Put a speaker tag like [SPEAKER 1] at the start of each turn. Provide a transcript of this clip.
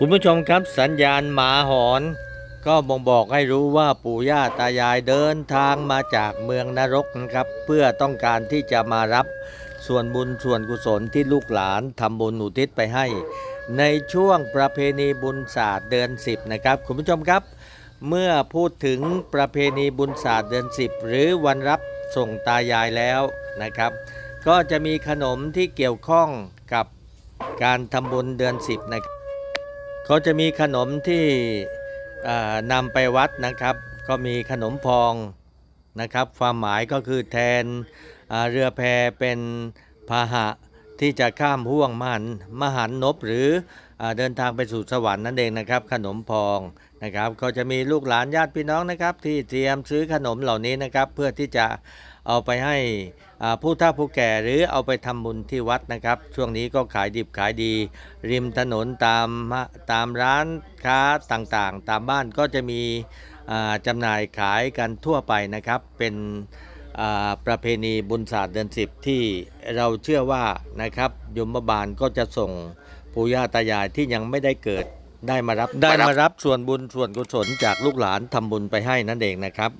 [SPEAKER 1] คุณผู้ชมครับสัญญาณหมาหอน ก็บ่งบอกให้รู้ว่าปู่ย่าตายายเดินทางมาจากเมืองนรกนะครับ เพื่อต้องการที่จะมารับส่วนบุญส่วนกุศลที่ลูกหลานทำบุญอุทิศไปให้ ในช่วงประเพณีบุญศาสตร์เดือน10นะครับคุณผู้ชมครับ เมื่อพูดถึงประเพณีบุญศาสตร์เดือน10 หรือวันรับส่งตายายแล้วนะครับ ก็จะมีขนมที่เกี่ยวข้องกับการทำบุญเดือน10นะครับ เขาจะมีขนมที่นำไปวัดนะครับ ก็มีขนมพองนะครับ ความหมายก็คือแทนเรือแพเป็นพาหะ ที่จะข้ามห่วงมหันมหันนบหรือเดินทางไปสู่สวรรค์นั่นเองนะครับ ขนมพองนะครับก็จะมีลูกหลานญาติพี่น้องนะครับ ที่เตรียมซื้อขนมเหล่านี้นะครับ เพื่อที่จะเอาไปให้ผู้เฒ่าผู้แก่หรือเอาไปทำบุญที่วัดนะครับ ช่วงนี้ก็ขายดิบขายดี ริมถนนตามตามร้านค้าต่างๆ ตามบ้านก็จะมีอ่าจำหน่ายขายกันทั่วไปนะครับเป็น ประเพณีบุญศาสตร์เดือนสิบที่เราเชื่อว่านะครับยมบาลก็จะส่งปู่ย่าตายายที่ยังไม่ได้เกิดได้มารับได้มารับส่วนบุญส่วนกุศลจากลูกหลานทำบุญไปให้นั่นเองนะครับ